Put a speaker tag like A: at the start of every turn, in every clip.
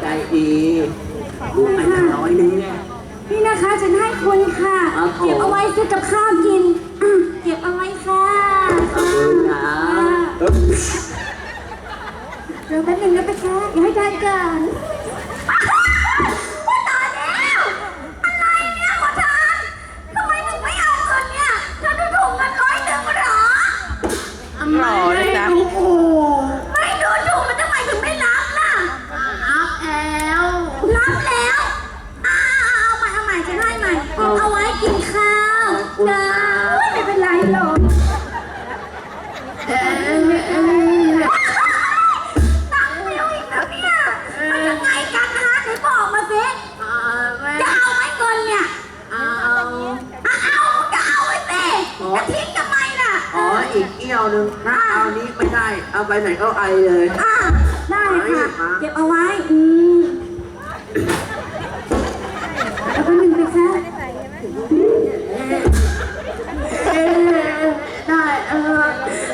A: ใจดีรู้
B: ไห
A: ม ได้เอาไปไหนก็ไอเลย
B: อะได้ค่ะ เก็บเอาไว้ อืมแล้วก็หนึ่งไปแค่
C: เอ๊ะได้เออ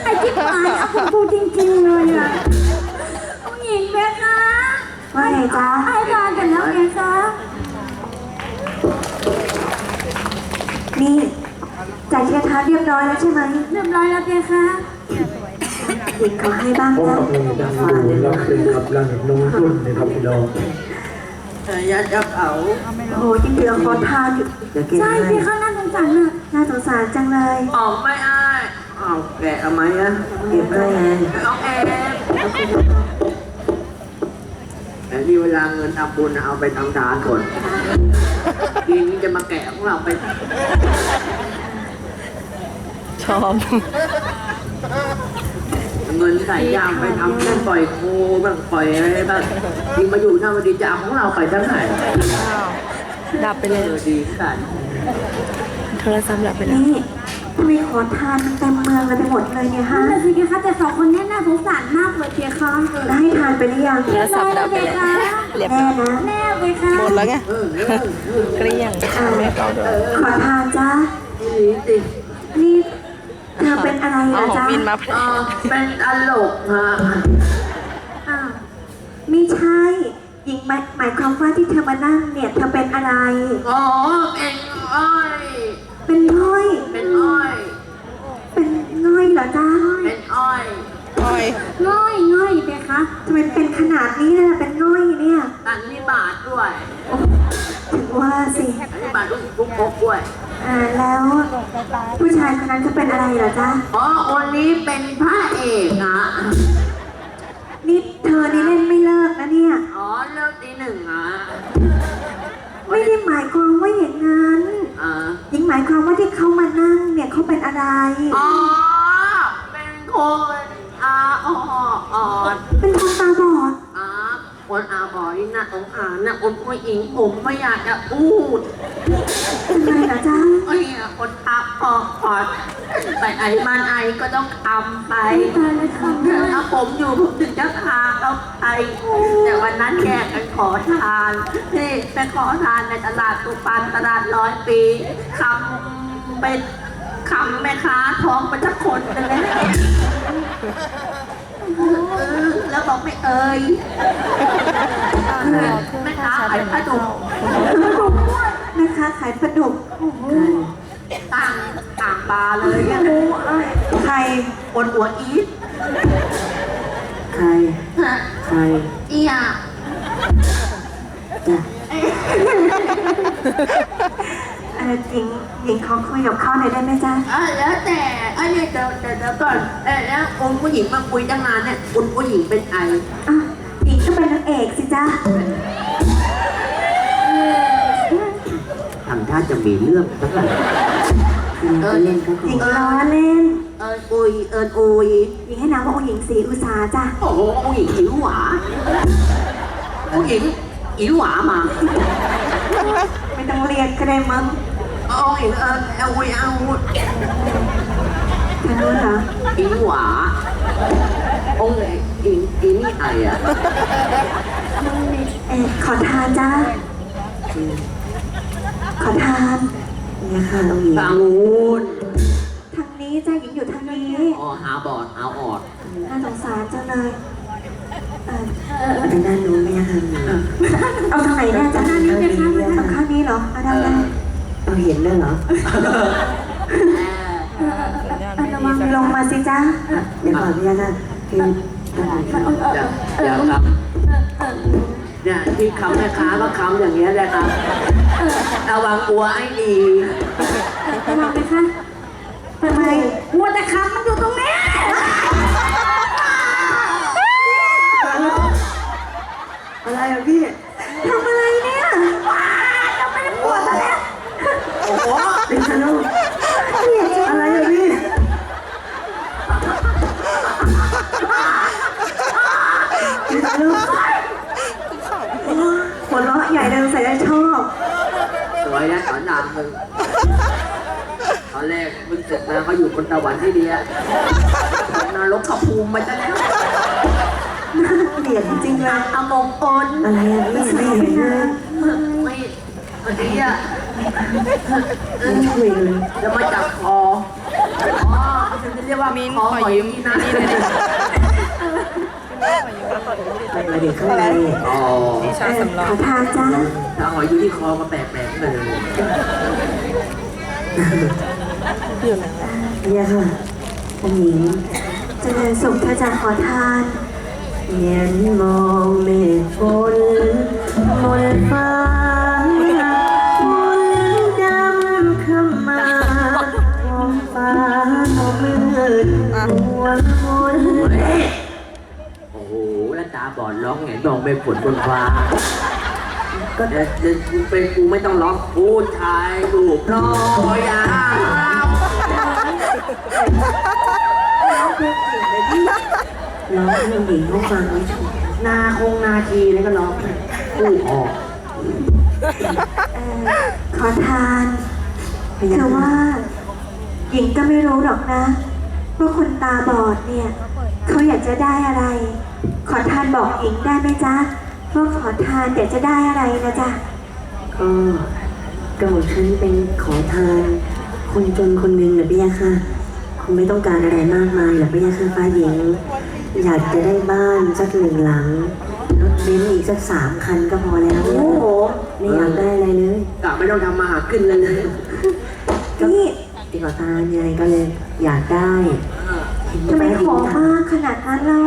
B: ไอ้ที่ปลายเอาคุณพูดจริงๆเลยอะผู้หญิงไหมคะว่าไงจ๊ะให้ทานกันแล้วไงจ๊ะ
D: นี่จ่ายเชียร์ทานเรียบร้อยแล้วใช่ไหม
B: เรียบร้อยแล้วเพียคะ
D: หญิงเขาให้บ้าง
E: พบ
D: นะ
E: กับเพลงดังดูรับเพลงกับรังน้องรุ่นนะครับพี่น้อง
A: เออยัดกระเป๋า
D: โอ้โหจริงๆเราขอทานอยู่เดี๋ยวเก็บ
B: ใช่
D: ให้
B: เพียคะน่าสงสารน่ะ
D: น่าสงสารจังเลย
A: ออกไม่ได้เอาแกะเอาไหมอะ
D: เก็บให้ไง
A: เอาแอบแต่นี่เวลาเงินทำบุญเอาไปทำทานก่อนทีนี้จะมาแกะของเราไป
C: ชอบ
A: เงินใส่ยางไปทำเล่นปล่อยโคบ้างปล่อยอะไรบ้างจริงมาอยู่ถ้าวันดีจะเอาของเราไปทั้งไหน
C: ดับไป
A: เอ
C: เลย
A: อดีกัน
C: โทรศัพท์ดับไปแล้ว
D: นี่ทำไมขอทานมันเต็มเมืองเลยไปหมดเลยเนี่ยฮะ
B: นั่นน่ะสิเพียคะแต่สองคนนี้น่าสงสารมากเลยเพียคะ
D: แล้วให้ทานไปหรือยัง
C: โทรศัพท์ดับไปแล้วเรียบ
D: แน่
C: ร้อย
D: นะ
B: แน่เพียคะ
C: หมดแล้วไง
A: เออเออเออ
C: เกลี้ยงแม่เก่าด้วย
D: ขอทานจ้า
A: ดีสิ
D: นี่เธ อเป็นอะไรเหร
C: เอา
D: อ
C: ของ
D: จ๊ะ
C: บินมาพ
A: เออเป็นตลกฮะ
D: อ้าวไม่ใช่ หญิงหมายหมายความว่าที่เธอมานั่งเนี่ยเธอเป็นอะไร
A: อ๋อเป็นอ้อย
D: เป็นง่อย
A: เป็นอ้อย
D: เป็นง่อยเหรอจ๊ะ
A: เป็นอ้อย
C: อ้อย
B: ง่อยง่อยเพียคะ
D: ทำไมเป็นขนาดนี้ล่ะเป็นง่อยเนี่ย
A: ตันนิบาตด้วย
D: ถึงว่าสิ
A: ตันนิบาตลูกปุ๊กปุ๊กด้วย
D: อ่าแล้วผู้ชายคนนั้นจะเป็นอะไรเหรอจ๊ะ
A: อ๋อคนนี้เป็นพระเอกนะ
D: นี่เธอนี่เล่นไม่เลิกนะเนี่ย
A: อ๋อเลิกตีหนึ่งอะ
D: ไม่ได้หมายความว่าอย่างนั้น
A: อ่า
D: หญิงหมายความว่าที่เขามานั่งเนี่ยเขาเป็นอะไร
A: อ๋อ เป็นคนอาอ่ อน
D: เป็นคนตาบอด
A: อ่าคนอาบอยนะองอ่านนะคนผู้หญิงผมไม่อยากจะพูด
D: เป็นไรเหรอจ๊ะ
A: เอ้ยคนทักพอพอไปไอ้มันไอก็ต้องทำไป
B: ตายแล้วค่ะ
A: ถ้าผมอยู่ผมถึงจะพาเขาไปแต่วันนั้นแยกกันขอทานนี่ไปขอทานในตลาดตุปันตลาดร้อยปีคำเป็นคำแม่ค้าท้องเป็นทักคนกันเลย เออแล้วบอกไม่เอ่ยแม่ค้าขายผ้าดุ
D: แม่ค้าขายปลาดุก
A: ต่างต่างปลาเลยเนี่ย
D: ใคร
A: คนหัวอีท
D: ใคร
A: ฮะ
D: ใคร
A: เอีย
D: จ้ะเออหญิงหญิงขอคุยกับเขาหน่อยได้ไหมจ๊ะ
A: เออแล้วแต่เอันนี้เดี๋ยวเดี๋ยวเดี๋ยวก่อนเออแล้วองค์ผู้หญิงมาคุยตั้งนานเนี่ยคุณผู้หญิงเป็นไอ
D: อะหญิงก็เป็นนางเอกสิจ๊ะ
A: ทำท่าจะมีเรื่องสักหน่อยเออเล่นกัน
D: หญิงล้อเล่น
A: เอออุยเอออุย
D: หญิงให้นามว่าองค์หญิงศรีอุตสาจ้ะ
A: โอ้โหผู้หญิงอิ๋วหวาผู้หญิงอิ๋วหวามา
D: ไม่ต้องเรียกก็ได้มั้ง
A: โอ้ยเออเอาอุยเอา
D: ทางนู้นเหรอ
A: อิ๋วหวาองค์อิ๋งอิ๋นี่ไออะ
D: เออขอทานจ้า ขอทานเนี่ยค่ะองค์หญิง
A: กลางงูน
D: ทางนี้จ้าหญิงอยู่ทางนี้
A: อ๋อหาบอดหาออด
D: น่าสงสารจังเลยเออเออทางด้านนู้นไหมคะ
A: เออ
D: เอาทางไหนแน่จ๊ะ
B: ข้างนี้ไหมคะ
D: เอาข้างนี้เหรอเอาได้ได้
F: เราเห็นแล้วเหรอ
B: ระวัง
D: ลงมาสิจ๊ะ
F: เดี๋ยวก่อนพี่ยาค่ะคือ
A: เดี๋ยวเดี๋ยวครับเนี่ยที่คำแม่ค้าก็คำอย่างเงี้ยแหละครับระวังอัวไอ้ดี
B: ระวังไหมคะทำไมหัวแต่คำมันอยู่ตรงนี้
F: อะไรอะพี่
D: ทำอะไรเนี่ย
A: โอ้โห
F: เป็นชาโลอะไรอะพี่เป็นชาโล
D: หัวเราะใหญ่เลยใส่ได้ชอบ
A: สวยนะสอนรามมึงตอนแรกมึงเสร็จมาเขาอยู่บนตะวันที่เดียนรกขภูมิมาจะแล้ว
D: เกลียดจริงๆเลย
A: อมงคล
F: อะไรอะพี่ไม่เห็นเลย
A: ไม่วันนี้อะ
F: ไม่ช่วยเลย
A: จะมาจับคออ๋อฉันจะเรียกว่าคอหอยนี่นะ
F: มาเด็กข้างใน
A: อ๋อ
D: เออขอทานจ้า
A: ถ้าหอยอยู่ที่คอก็แปลกๆเลย
F: พี่ยาค่ะผู้หญิง
D: เจริญสุขเธอจะขอทาน
F: เงียนมอ ด
A: ร้องไงมองไปฝนบนฟ้า ก็เดี๋ยวเดี๋ยวกูเป็นกูไม่ต้องร้องผู้ชายรูปรอยาว
F: ร้องให้ผู้หญิงเขาฟังไม่ถูก
A: นาคงนาทีแล้วก็ร้องอู้ออก
D: เออขอทานคือว่าหญิงก็ไม่รู้หรอกนะว่าคนตาบอดเนี่ย เขาอยากจะได้อะไร ขอทานบอกหญิงได้ไหมจ๊ะว่าขอทานอยากจะได้อะไรนะจ๊ะ
F: ก็กระหม่อมฉันเป็นขอทาน คนจนคนหนึ่งนะพี่ยาค่ะคงไม่ต้องการอะไรมากมายหรอกพี่ยาค่ะฟ้าหญิง อยากจะได้บ้านสักหนึ่งหลังรถเบนซ์อีกสักสามคันก็พอแล้วพี่ยา
A: โอ้โห
F: ค่ะไม่อยากได้อะไรเลย
A: กะไม่ต้องทำมาหาขึ้นเลยเลย
D: นี่
F: ที่ขอทานยังไงก็เลยอยากได้เห็น
D: ทำไม
F: ฟ้าห
D: ข
F: ญิ
D: อง
F: ถาม
D: มากขนาดนั้นเล่า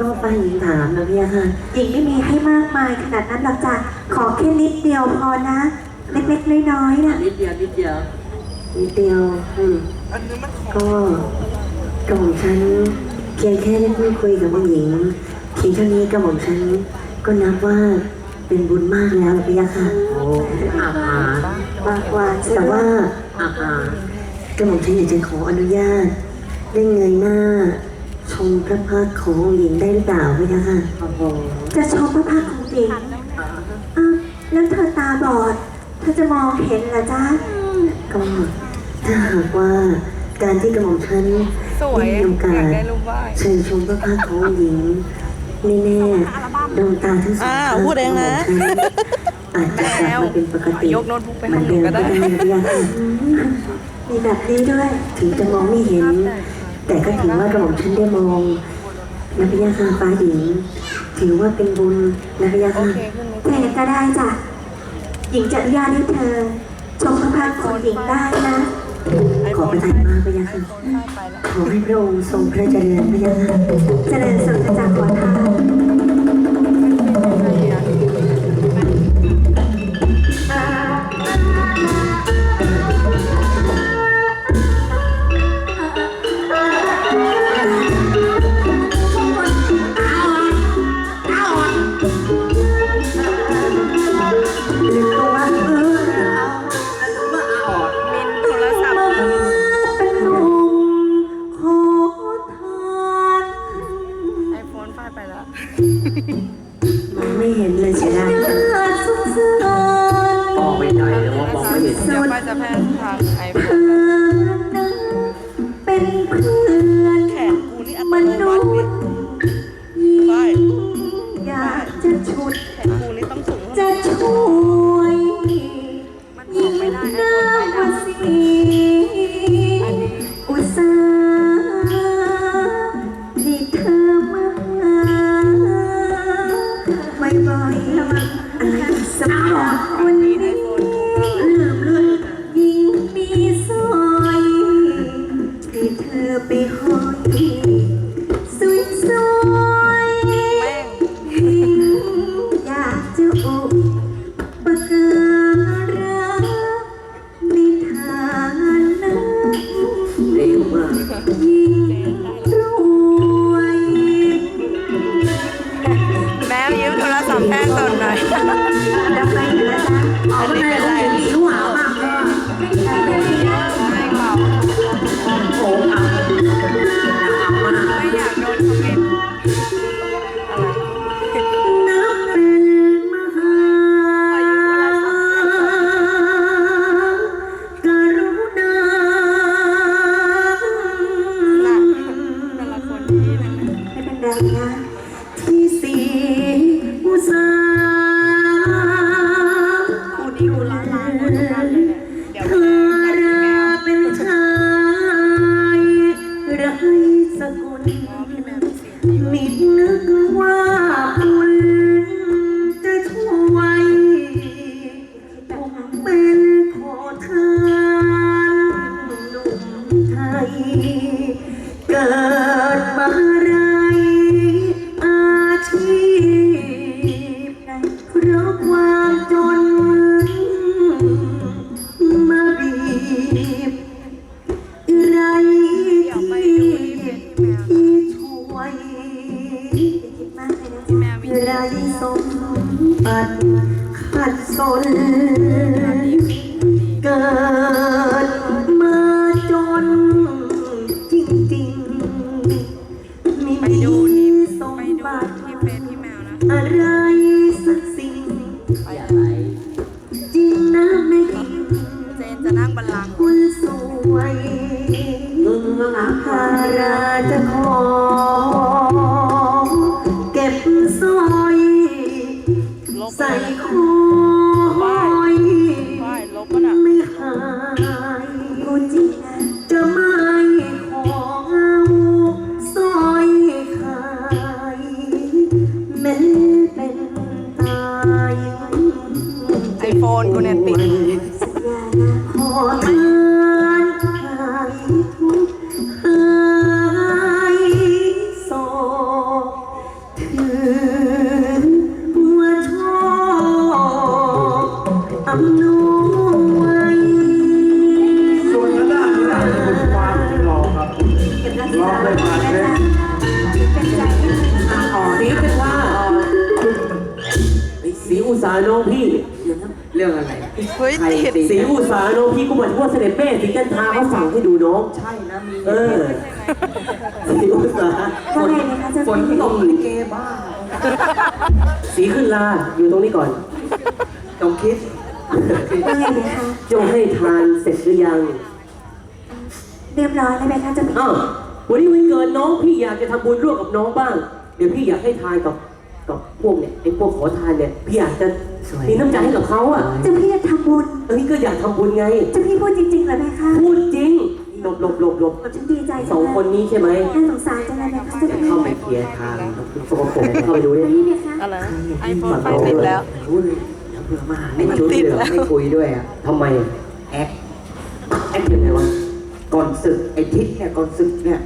F: ก็ฟ้าหญิงถามนะพี่ยาค่ะ
D: หญิงไม่มีให้มากมายขนาดนั้นหรอกจ้ะขอแค่นิดเดียวพอนะ เล็กๆน้อยๆน่ะ
A: นิดเดียวนิดเดียว
F: นิดเดียวอืมก็กระหม่อมฉันเพียงแค่ได้พูดคุยกับผู้หญิงเพียงเท่านี้กระหม่อมฉันก็นับว่าเป็นบุญมากแล้วพี่ยาค่ะ
A: โอ้อาหาร
D: มากกว่าใช่
F: แต่
D: ไหม
F: ว่า
A: อาหาร
F: กระหม่อมฉันอยากจะขออนุญาต ได้เงยหน้า ชมพระพักตร์ขององค์หญิงได้หรือเปล่าพี่ยาค่ะ
A: โอ้โห
D: จะชมพระพักตร์ของหญิงอ้าวแล้วเธอตาบอด เธอจะมองเห็นเหรอจ๊ะ
F: ก็ถ้าหากว่าการที่กระหม่อมฉัน
C: สวย
F: ได้มีโอกา
C: อยาก
F: ส
C: ได้รูปไหว้
F: เชิญชมพระพักตร์ขององค์หญิงแน่ๆดวงตาทั้งสอง
C: อ่า
F: ข้าง
C: พูดเองนะ
F: ขฉันอาจจะกลับมาเป็นปกติ
C: ยกโน้ตบุ๊กไป
F: เหมื
C: ให้
F: อน
C: หนู
F: เดิม
C: ก็
F: ก็
C: ได้
F: ได้นะพี่ยาค่ะ
D: มีแบบนี้ด้วย
F: ถึงจะมองไม่เห็น แต่ก็ถือว่ากระหม่อมฉันได้มองนะพี่ยาค่ะฟ้าหญิง ถือว่าเป็นบุญนะพี่ยา
C: โอ
F: ค่ะ
C: เคขึ้นไหม
D: แต่ยังก็ได้จ้ะหญิงจะอนุญาตให้เธอชมพระพักตร์ของหญิงได้นะ
F: ขอประทานมากพี่ยาค่ะ
C: ไปแล้ว
F: ขอให้พระองค์ทรงพระเจริญพี่ยาค่ะ
D: เจริญสุขจะขอทาน
F: เกิ
C: ด
F: มาร
D: ร้
C: อย
F: ใส่คอ
G: เรื่องอะไร
C: เฮ้ยติด
H: สีอุตสาน้องพี่ก็เหมือนว่าเสด็จแม่สีจันทราเขาสั่งให้ดูน้อง
G: ใช่นะมี
H: เออสีอุตสา
D: ว่าไงนะคะเจ้า
G: ฝน
D: พี่
G: ตกลิเกบ้า
H: สีขึ้นลาอยู่ตรงนี้ก่อน
G: ต้องคิด
D: ว่าไงนะคะ
H: จงให้ทานเสร็จหรือยัง
D: เรียบร้อยแล้วไหมคะเจ้าพี่
H: อ้าววันนี้วันเกิดน้องพี่อยากจะทำบุญร่วมกับน้องบ้าง เดี๋ยวพี่อยากให้ทานกับกับพวกเนี่ยไอ้พวกขอทานเนี่ยพี่อยากจะ มีน้ำใจให้กับเขาอะ
D: เจ้าพี่จะทำบุญ
H: เอ้ยก็อยากทำบุญไง
D: เจ้าพี่พูดจริงๆเหรอไหมคะ
H: พูดจริงหลบหลบหลบหลบ
D: ฉันดีใจ
H: สองคนนี้ใช่ไหม
D: น่าสงสารจังเลยนะคะเจ้าพี่
H: เข้าไปเคลียร์ทางสกปรกเข้าไปดูดิ
D: นี่ไหมคะ
C: อะไรไอโฟนไปติดแล้ว
G: อุ้ยเดี๋ยวเผื่อมาไม่
C: มัน
G: ชุด
C: ติด
G: เหลือง
C: แล้ว
G: ไม่คุยด้วยอะ
H: ทำไม
G: แอค
H: แอคยังไงวะ
G: ก่อนศึกไอ้ทิศเนี่ยก่อนศึกเนี่ย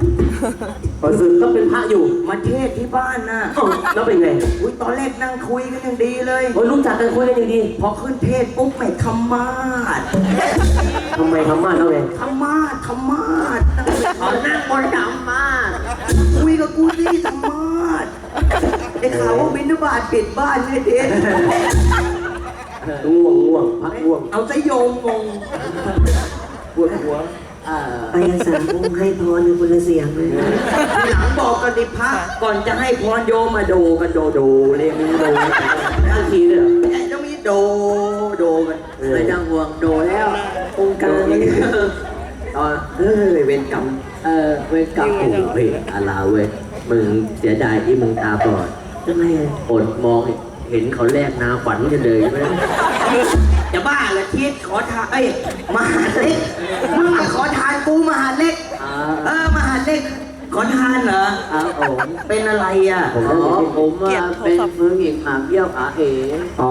H: ก่อนศึกก็เป็นพระอยู่
G: มาเทศที่บ้านน่ะ
H: เอ้าแล้วเป็นไง
G: อุ้ยตอนแรกนั่งคุยกันอย่างดีเลย
H: โอ้ยรู้จักกันคุยกันดี
G: พอขึ้นเทศปุ๊บไม่ธรรมาส
H: ๆทำไมทำมาแล้วไง
G: ธรรมาสธรรมาสเขานั่งบนธรรมาสคุยกับกูสิธรรมาสได้ข่าวว่าบินทบาทปิดบ้านเนี่ยเด็ด
H: ง่วงง่วงพักง่วง
G: เอาซะโยมงงปวดหัว เอ่อ
F: ไปยังสังคมให้พรในคนละเสียงเลย
G: ทีหลังบอกกันดิพระก่อนจะให้พรโยมมาโดกันโดโดเรียกมีโด
H: ทันทีเลยเหรอ
G: ต้องมีโดโดกัน
H: เออ
G: ไม่ต้องห่วงโดแล้วองค์การตอนเฮ้ยเวรกรรม
A: เออเวรกรรมโอ้โหเฮ้ยอาลาเว้ยมึงเสียดายที่มึงตาบอด
F: ทำไมอะ
A: อดมอง เห็นเขาแลกนาขวัญกันเลยใช่ไหม
G: จะบ้าเหรอทิศขอทานเอ้ยมหาเล็กมึงมาขอทานกูมหาเล็ก
A: อ่า
G: เออมหาเล็กขอทานเหรอ
A: ครับผม
G: เป็นอะไรอะ
A: อ๋อผมว่าเป็นมือหญิงหางเยี่ยวขาเอ๋
G: อ๋อ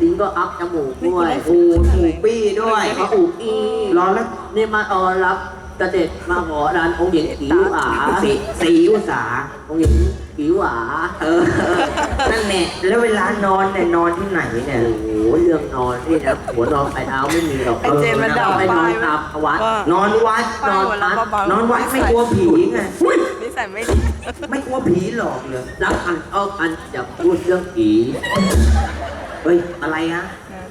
A: ลิ้นก็อัพจมูกด้วย
G: โอ้ถูกปี้ด้วย
A: มาอุกอี
G: รอแล้ว
A: นี่มาออรับเสด็จมาขอทานองค์หญิงอิ๋วอาสีสีอุสาองค์หญิง อิ๋วอาเออนั่นแหละแล้วเวลานอนเนี่ยนอนที่ไหนเนี่ย โอ้โหเรื่องนอนนี่นะหัวนอนไปเท้าไม่มีหรอก
C: ไอ้เจมส์มันด่า
A: ไปนอน
C: ป้าย
A: ตามวัด
C: ว่า
A: นอนวัดนอน
C: ป้ายหัวเราะ
A: วัด
C: เบาๆ
A: นอนวัดไม่กลัวผีไง
C: นิสัยไม่ดี
A: ไม่กลัวผีหรอกเลยรักอันเอาอันจะพูดเรื่องผีเฮ้ยอะไรฮะ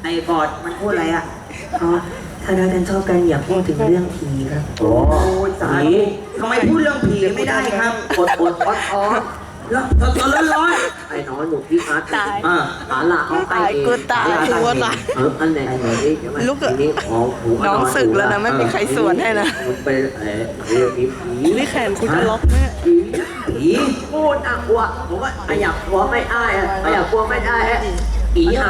A: ไอ้บอดมันพูดอะไรอะ
F: เพราะถ้ารักกันชอบกันอย่าพูดถึงเรื่องผีครับ
A: โอ้ยสายทำไมพูดเรื่องผีไม่ได้ครับอดอดอดอด แล้วตอนร้อนร้อนไอ้น้อยหนูพี่อาร์ต
C: ตาย
A: อ่าหาละเอาไปเอง
C: กูตาย
A: หา
C: กู
A: ละ
C: ว่าตาย
A: เอออันไหนอันไหนนี่เดี๋ยวมัน
C: ลูกเอ๋ย
A: ทีนี้อ๋อหู
C: น้องศึกแล้วนะไม่มีใครสวนให้นะ
A: มันเป็นเอ่อเรื่องผีผี
C: นี่แขนกูจะล็อกไหม
A: ผีผีพูดอะกลัวผมว่าขยับกลัวไม่ได้อะขยับกลัวไม่ได้อะผีอะ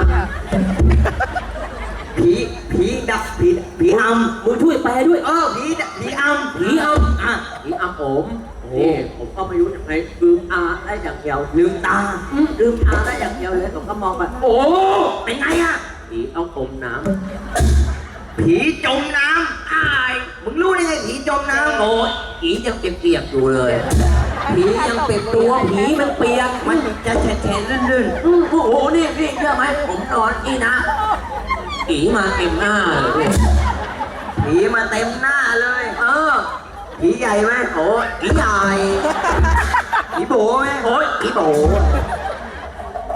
A: ผีผีดับผีผีอำ
H: มึงช่วยแปลด้วย
A: เออผีดับผีอำผีอำอะผีอำผม นี่ผมก็ไม่รู้ยังไงลืมตาได้อย่างเดียวลืมตาอืมลืมตาได้อย่างเดียวเลยผมก็มองไปโอ้เป็นไงอะผีต้องอมน้ำผีจมน้ำอายมึงรู้ได้ไงผีจมน้ำโอ้ยผียังเปียกๆอยู่เลยผียังเปียกตัวผีมันเปียกมันจะแฉะๆลื่นๆอื้อโอ้โหนี่นี่เชื่อไหมผมนอนนี่นะผีมาเต็มหน้าเลยผีมาเต็มหน้าเลยเออ ผีใหญ่ไหมโอ้ยผีใหญ่ผีโบไหมโอ้ยผีโบ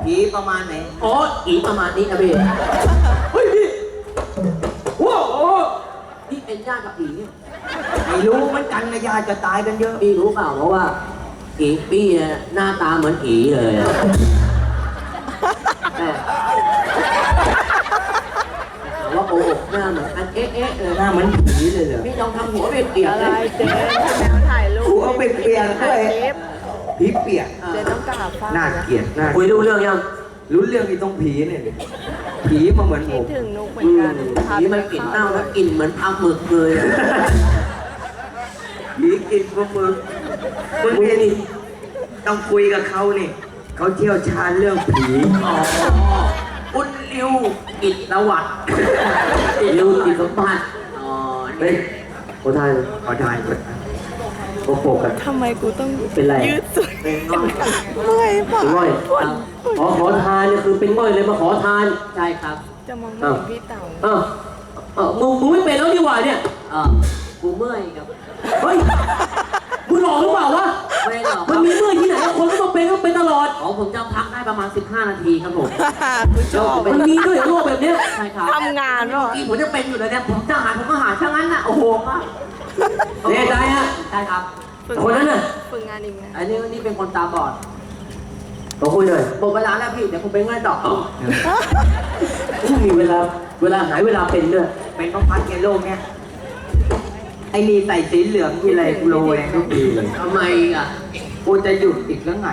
A: ผีประมาณไหนโอ้ยผีประมาณนี้นะพี่เฮ้ยพี่โอ้โหนี่เป็นญาติกับผีเนี่ยไม่รู้เหมือนกันนะญาติจะตายกันเยอะพี่รู้เปล่าเพราะว่าผีพี่เนี่ยหน้าตาเหมือนผีเลยอะแต่แต่ว่าโก หกหน้าเหมือนกันเอ๊ะเอ๊ะเลยหน้าเหมือนผีเลยเหรอพี่ลองทำหัวเปียกๆ
C: อะไร
A: เลย
C: เจมส์แมวถ่ายรูป
A: หัวเปียกๆด้วย
C: เจมส์
G: ผีเปียก
C: เจมส์ต้องกราบฟ้า
G: น่าเกลียดน่า
H: คุยรู้เรื่องยัง
G: รู้เรื่องที่ต้องผีเนี่ยดิผีมาเหมือนผ
C: คิด
G: ม
C: ถึงนุกเหมือ
A: อื
C: น
A: ม
C: กันพา
A: ผี
C: ไป
A: มันกลิ่นเน่าแล้วกลิ่นเหมือนปลาหมึกเลยอะ
G: ผีกินปลาหมึกมึงนี่ต้องคุยกับเขานี่เขาเที่ยวชาญเรื่องผี
A: อ๋อคุณ ริวกิจสวัสดิ์ริวกิจสมบัติอ๋อ
H: เฮ้ย
A: นี่
H: ขอทาน
G: ขอทายก่อน
H: โกโปกกัน
C: ทำไมกูต้อง
H: เป็นไร
C: ยืดสุด
A: เป็นน้อย
C: เมื่อยปะ
H: เป็นง่อยขอขอทานเนี่ยคือเป็นง่อยเลยมาขอทาน
A: ใช่ครับ
C: จะมองไม่เห็นพี่เต่า
H: อ้าวอ้าวมึงมึงไม่เป็นแล้วดีกว่าเนี่ย
A: เออกูเมื่อยครับ
H: เฮ้ย มึงหลอกหรือเปล่าวะ
A: ไม่ได้หรอกค
H: มั
A: รั
H: น
A: บ
H: มีเมื่อยที่ไหนอะคนก็ต้องเป็นก็เป็นตลอด
A: ของผมจะพักได้ประมาณ 15 นาทีครับผม
C: กูชอบ
H: มันมีด้วยเหรอโรคแบบเนี้ย
A: ใช่ครับ
C: ทำงานเปล่ะ
A: ที่ผมจะเป็นอยู่เลยเนี่ยผมจะหาผมก็หาช่างนั้นน่ะ โอ้โหมาก
H: แน่ใจฮะ
A: ใช่ครับ
C: ฝึก
H: คนนั้นน่ะ
C: ฝึกงานอีกไหม
A: อันนี้นี่เป็นคนตาบอด
H: ขอคุยหน่อย
A: หมดเวลาแล้วพี่ เดี๋ยวผมไปง่ายต่อ
H: ที่มีเวลา เวลาหายเวลาเป็นด้วย
G: เป็นเพราะพัดเกโลกเนี่ย ไอ้นี่ใส่สีเหลืองที่ไรกูโรยทุกทีเลย
A: ทำไมอะ
G: กูจะหยุดอีกแล้วไง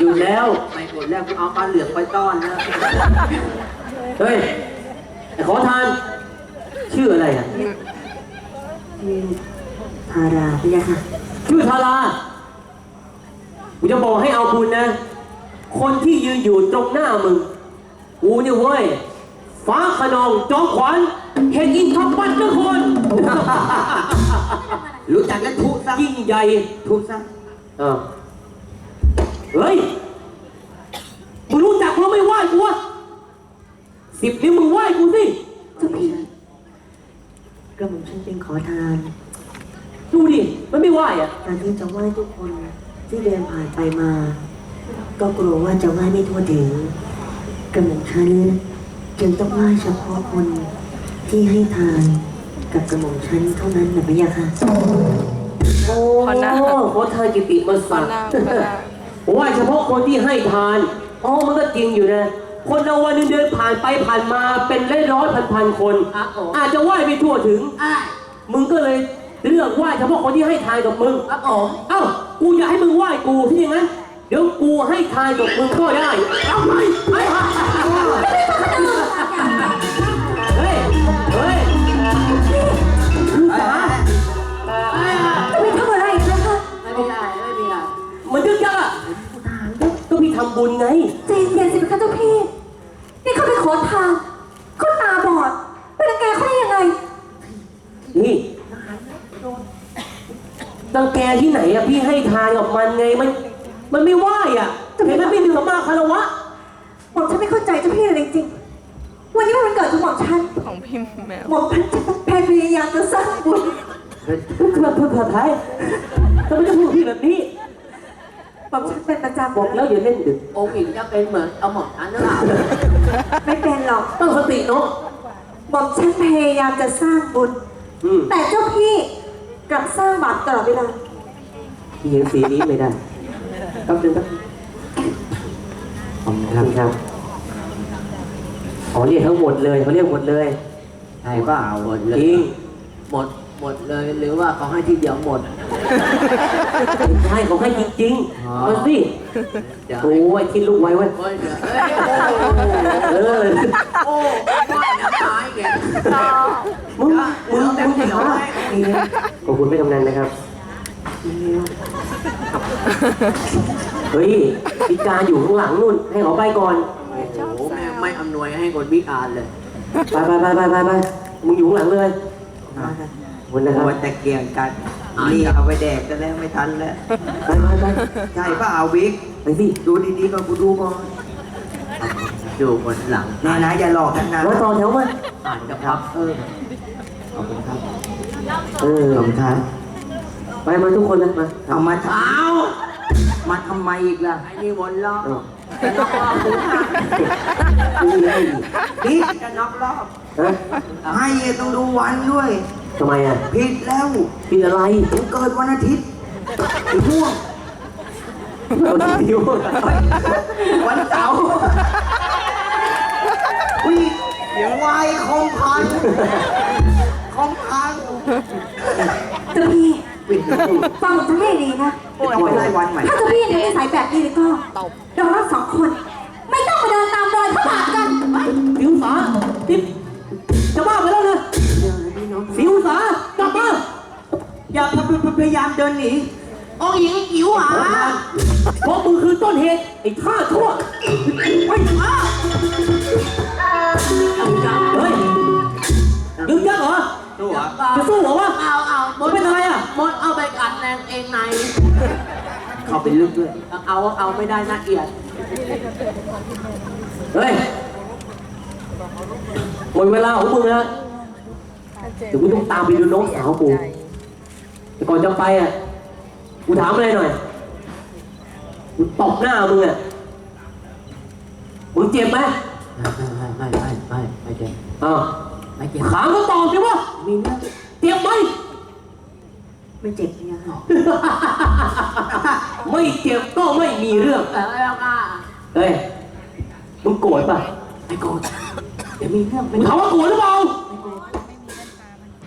H: อยู่แล้ว
A: ไม่หมดแล้วกูเอาปลาเหลืองไปต้อนแล้ว
H: เฮ้ยไอ้ขอทาน ชื่ออะไรอะ
F: ทาราพี่ยะค่ะ
H: ชื่อทารากูจะบอกให้เอาบุญนะ คนที่ยืนอยู่ตรงหน้ามึงกูเนี่ยเว้ย ฟ้าขนองจอมขวัญ เฮงอินทปัตนคร
A: รู้จักแล้วทุกซะ
H: ยิ่งใหญ่
A: ทุกซะ
H: เออเฮ้ย มึงรู้จักเราไม่ไหว้กูวะสิบนิ้วมึงไหว้กูสิ
F: เจ้าพี่กระหม่อมฉันเป็นขอทาน
H: ดูดิ มันไม่ไหว้อะ
F: การที่จะไหว้ทุกคนที่เดินผ่านไปมา ก็กลัวว่าจะไหว้ไม่ทั่วถึงกระหม่อมฉันจึงต้องไหว้เฉพาะคน ที่ให้ทานกับกระหม่อมฉันเท่านั้นนะพี่ยะค่ะ
H: โอ้
C: ขอหน้า
H: ขอทานกิติมา
C: ขอ
H: สัก
C: หน้าขอหน้า
H: ไหว้เฉพาะคนที่ให้ทานอ๋อมันก็จริงอยู่นะ คนเราวันหนึงเดินผ่านไปผ่านมาเป็นร้อยร้อยพันพันๆคน
A: ครับผม
H: อาจจะไหว้ไม่ทั่วถึง
A: อะ
H: มึงก็เลยเลือกไหว้เฉพาะคนที่ให้ทานกับมึง
A: ครับผม
H: เอ้า กูอยากให้มึงไหว้กูที่อย่างนั้น เดี๋ยวกูให้ทานกับมึงก็ได้ เอาไปไป
I: ทำ
H: บุญไง
I: ใจเย็นๆสิคะเจ้าพี่ นี่เขาไปขอทานเขาตาบอดไปรังแกเขาได้ยังไง
H: นี่รังแกที่ไหนอะพี่ให้ทานกับมันไงมัน มันไม่ไหวอะเห็นไหมไม่มีสัมมาคารวะ
D: หม่อมฉันไม่เข้าใจเจ้าพี่เลยจริงๆวันนี้มันวันเกิดของหม่อมฉัน
C: ของพิมพ์แมว
D: หม่อมฉันจะต้องพยายามจะสร้างบุญ
H: เพื่อเพื่อเพื่อไทยทำไมต้องพูดพี่แบบนี้
D: หม่อมฉันเป็นประจำ
H: บอกแล้วอย่าเล่นดึก
A: องค์หญิงจะเป็นเหมือนเอาหมอนอันหรือเปล่า
D: ไม่เป็นหรอก
H: ตั้งสติเนาะ
D: หม่อมฉันพยายามจะสร้างบุญ
H: อืม
D: แต่เจ้าพี่กลับสร้างบาปตลอดเวลา
H: พี่ยังสีนี้ไม่ได้ครับนึงครับขอบคุณครับครับอ๋อเรียกทั้งหมดเลยเขาเรียกหมดเลย
A: ใช่เปล่าหมดเล
H: จ
A: ย
H: ริง
A: หมด หมดเลยหรือว่าเขาให้ทีเดียวหมด
H: ใช่เขาให้จริง
A: อ๋อ
H: ๆมาสิ
A: เดี๋ยว
H: โอ้ยคิดลูกไว้ไว้ย
A: โอ้ยเดี๋ยว
H: เออ
A: โอ้ไม่จะตายแก
H: มึง มึงมึงจะหาขอบคุณไม่กำนันนะครับ เฮ้ยพิการอยู่ข้างหลังนู่น ให้เขาไปก่อน
A: โอ้โหแม่ไม่อำนวยให้คนพิการเลย
H: ไปไปไปไปไปไปมึงอยู่ข้างหลังเลยขอบ คุณนะครับ
G: โอ้ยแต่เกี่ยงกันนี่เอาไปแดกกันแล้วไม่ทันแล้ว
H: ไปไปไป
G: ใช่ป่ะเอาวิก
H: ไปสิ
G: ดูดีๆก่อนกูดูก่อน
A: อยู่บนหลัง
G: แน่นะอย่าหลอกกันนะ
H: มาต่อแถวมา
A: อ่านกับพับเออ
G: ขอบคุณครับ
H: เออ
G: ขอบคุณครับ
H: ไปมาทุกคนนะมา
G: เอามาท
A: เอาำ
G: มาทำไมอีกล่ะ
A: ไอ้นี่วนล้อ
H: เอา
A: จะล็อกล้อหูค่ะ
H: ไม่มีให้อีก
G: นี่
A: จะน็อกรอบ
H: ฮะ
G: ให้ต้องดูวันด้วย
H: ทำไมอะ
G: ผิดแล้ว
H: ผิดอะไร
G: ผมเกิดวันอาทิตย์ไอ้พวก
H: เราดิว
G: วันเสาร์อุ้ยเดี๋ยววายคมพันคมพัน
D: เจ้าพี่
G: ปิด
D: ฟังผมให้ดีนะ
G: ต้องไปไล่วันใหม่
D: ถ้าเจ้าพี่ทำนิสัยแบบนี้แล้วก็
C: ตบ
D: เราทั้งสองคน ไม่ต้องมาเดินตามรอยพระบาทกัน
H: สิวสาติ๊บจะบ้าไปแล้วนะ สิวสากลับมา
G: อย่าพยายามเดินหนี
A: องค์หญิงหิวหา
H: เพราะมึงคือต้นเหตุไอ้ข้าชั่วไปมาเฮ้ยยึกยักเหรอ
G: ตัว
H: จะสู้เหรอวะ
A: เอาเอา
H: มันเป็นอะไรอะ
A: มดเอาไปกัดแรงเองใน
G: เข้าไปลึกด้วย
A: เอาเอาไม่ได้น่าเกลียด
H: เฮ้ยหมดเวลาของมึงแล้ว เดี๋ยวกูต้องตามไปดูน้องสาวกูแต่ก่อนจะไปอะ กูถามอะไรหน่อย กูตบหน้ามึงอะ มึงเจ็บไหม
A: ไม่ไม่ไม่ไม่ไม่เจ็บ
H: อ้าว
A: ไม่เจ็บ
H: ถามก็ตอบสิวะ
A: มีเนื้อ
H: เจ็บไหม
D: ไม่เจ็บเนี่ยค่ะ
H: ไม่เจ็บก็ไม่มีเรื่อง
A: แต่แล้วก็
H: เฮ้ย มึงโกรธป่ะ
A: ไม่โกรธเดี๋ยวมีเรื่อง
H: มึงถามว่าโกรธหรือเปล่า ไ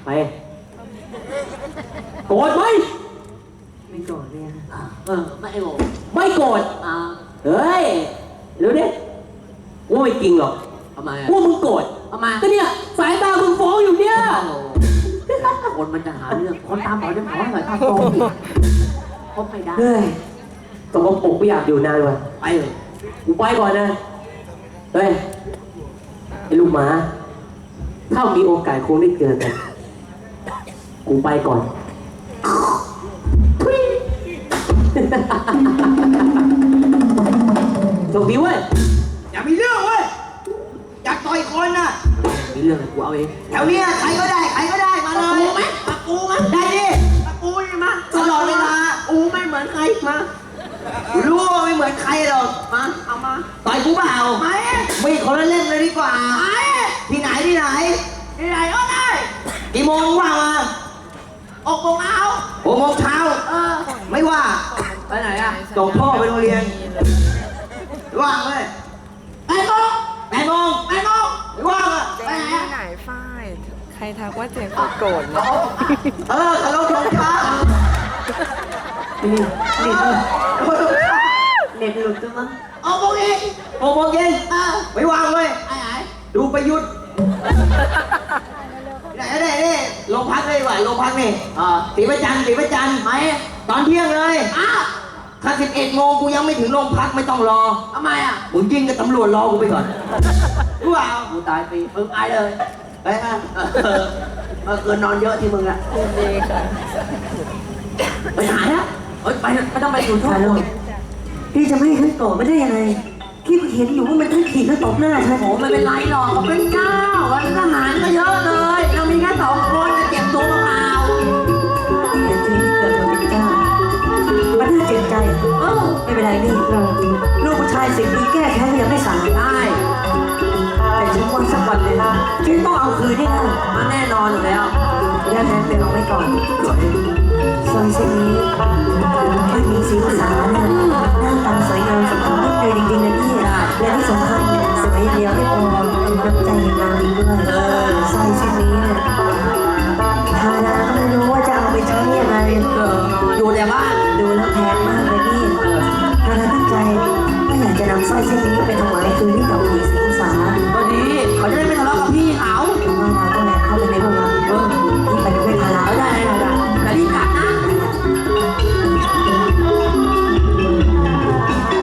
H: ปโกรธไหม
D: ไม่โกรธเนี่ยค่ะ
A: เออไม่โกรธ
H: ไม่โกรธ
A: อ่า
H: เฮ้ยเดี๋ยวดิกูไม่จริงหรอก
A: ทำไมอะ
H: กูว่ามึงโกรธ
A: ทำไม
H: ก็เนี่ยสายตามึงฟ้องอยู่เนี่ย
A: คนมันจะหาเรื่องคนตามหมอจะขอหน่อยตามโตอีกพบไม่ได้
H: เฮ้ยตกลงปลุกไม่อยากอยู่นานว่ะ
A: ไปเลย
H: กูไปก่อนนะเฮ้ยไอ้ลูกหมา ถ้ามีโอกาสคงได้เจอกัน กูไปก่อนโชคดีเว้ย
G: อย่ามีเรื่องเว้ยอยากต่อยคนน่ะ
A: มีเรื่องอะไรกูเอาเอง
G: แถวเนี้ยใครก็ได้ใครก็ได้มาเลย
A: ตะกูไหม
G: ได้ดิ
A: ตะกูนี่มา
G: ตลอดเวลา
A: กูไม่เหมือนใครมา
G: รู้ว่าไม่เหมือนใครหรอก
A: มาเอามา
G: ต่อยกูเปล่า
A: ไป
G: ไม่คนละเล่มเลยดีกว่า
A: ไป
G: ที่ไหนที่ไหน
A: ที่ไหนก็ได้
G: กี่โมงว่างมา
A: ออกโมงเอา
G: หกโมงเช้า
A: เออ
G: ไม่ว่า
A: ไปไหนอะ
G: ส่งพ่อไปโรงเรียนว่างเลย
A: ไปโมง
G: แปดโมง
A: ไปโมง
G: ไม่ว่างอะ
C: เจ๊ที่ไหนฝ้าย ใครทักว่าเจ๊ก็โกรธนะ
G: เออขอรบทงชาติ
D: เน็ตหลุดตัวมั้ง
A: ออกโมงอีก
G: หกโมงเย็น
A: เออ
G: ไม่ว่างเลย
A: ไปไหน
G: ดูประยุทธ์ ไหนไหนนี่โรงพักเลยดีกว่าโรงพักนี่
A: เออ
G: สีประจันทร์สีประจันทร์
A: ไหม
G: ตอนเที่ยงเลย
A: อ้าว
G: ถ้าสิบเอ็ดโมงกูยังไม่ถึงโรงพักไม่ต้องรอ
A: ทำไมอะ
G: มึงยิงกับตำรวจรอกูไปก่อนรู้เปล่า
A: กูตายปีมึงไอเลย
G: เอ้ย
A: เออเออเกินนอนเยอะที่มึงอะ
C: ดีค่ะ
G: เต้
A: องไปสู่ทุก
F: ฟา
A: ค
F: โร
A: น
F: ห์พี่จะไม่ให้ฉันตอบไม่ได้ยังไง พี่เห็นอยู่ว่ามันทั้งขีดทั้งตบหน้าฉัน
A: โอ้ไม่เป็นไรหรอกเขาเป็นเจ้าวันทหารก็เยอะเลย เรามีแค่สองคนจะเจ็บตัวเปล่า
F: แต่ทีที่เกิดมาเป็นเจ้ามันน่าเจ็บใจ
A: เออ
F: ไม่เป็นไรนี่ลูกผู้ชายสิบปีแก้แค้นก็ยังไม่สาย
A: ได้
F: แต่ฉันว่าสักวันหนึ่งฉันต้องเอาคืนให้ได้
A: มันแน่นอนอยู่แล้ว
F: แล้วนั้นเป็นเอาไว้ก่อน ส่วนสิ่งนี้คือมีสีสาวเนี่ยหน้าตาสวยงามสมบูรณ์เลยจริงๆนะพี่และที่สำคัญสวยเดียวไม่พอน้ำใจงามดีด้วยสร้อยชิ้นนี้เนี่ยทาราก็ไม่รู้ว่าจะเอาไปใช้ยังไง
A: ดูแต่บ้าน
F: ดูล้แพงมาก
A: เล
F: ยพี่ทาราตั้งใจก็
A: อยากจะนำสร้อยเส้
F: นนี้ไปถวาคืนที่เต่าหลีศรีสา
A: วันนี้เขาจะได้ไปทะเลาะกับพี่เขา
F: ว่าเราก็แหลเข้าไปใน